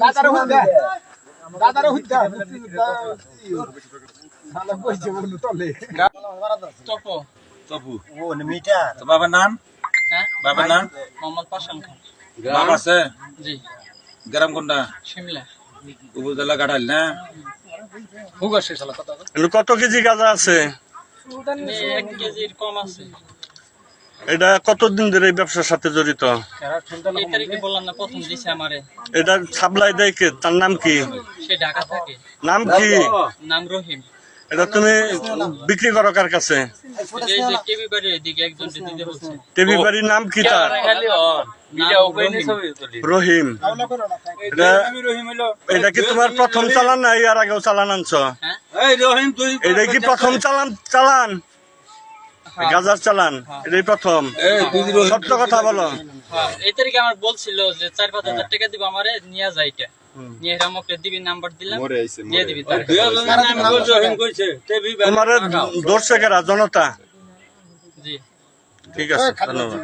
দাদারে হুদ্দা দাদারে হুদ্দা শালা কইছে বন্ধু তলে তপো তপু ও মিটার তো বাবার নাম হ্যাঁ বাবার নাম মোহাম্মদ পাশান খান বাবা আছে জি গ্রাম কোনটা শিমলা উপজেলা গাড়াইল না কত কেজি গাঁজা আছে? এক কেজির কম আছে। এটা কতদিন ধরে এই ব্যবসার সাথে জড়িত? এটা সাপ্লাই দেয় কে? তার নাম কি? নাম কি? নাম রহিম এটা তুমি বিক্রি করো কার কাছে? টেবি বাড়ির নাম কি তার? রহিম। এটা কি তোমার প্রথম চালান না এর আগেও চালান আনছো? এটা কি প্রথম চালান চালান? গাজার চালান এটাই প্রথম। সত্য কথা বলো। হ্যাঁ এই তারিখে আমার বলছিল যে চার পাঁচ হাজার টাকা দিব আমারে নিয়ে যায় এটা। নিয়ে আমাকে দিবি নাম্বার দিলাম দিয়ে দিবি তার। তোমার দর্শকেরা জনতা? ঠিক আছে ধন্যবাদ।